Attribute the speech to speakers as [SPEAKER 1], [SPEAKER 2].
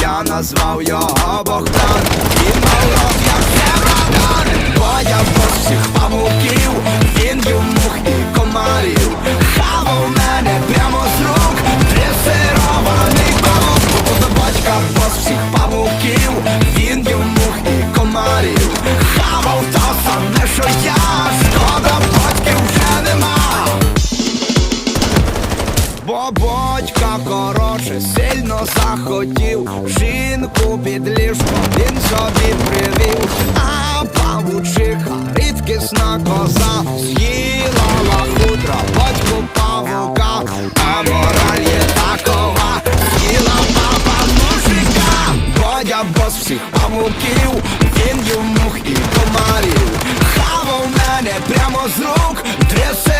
[SPEAKER 1] Я назвав його Богдан мав рот, як Севрадан Бояв бос всіх павуків Він мух і комарів. Хавав мене прямо з рук Дресирований павук До батька бос всіх павуків Він мух і комарів. Хавав то саме, що я Бо батька коротше сильно захотів. Жінку під ліжко він собі привів. А павучиха рідкісна коза. З'їла лахутра батьку павука. А мораль є такова. З'їла папа мужика. Бодя бос всіх павуків. Він мух і комарів Хавав мене прямо з рук. Дресирований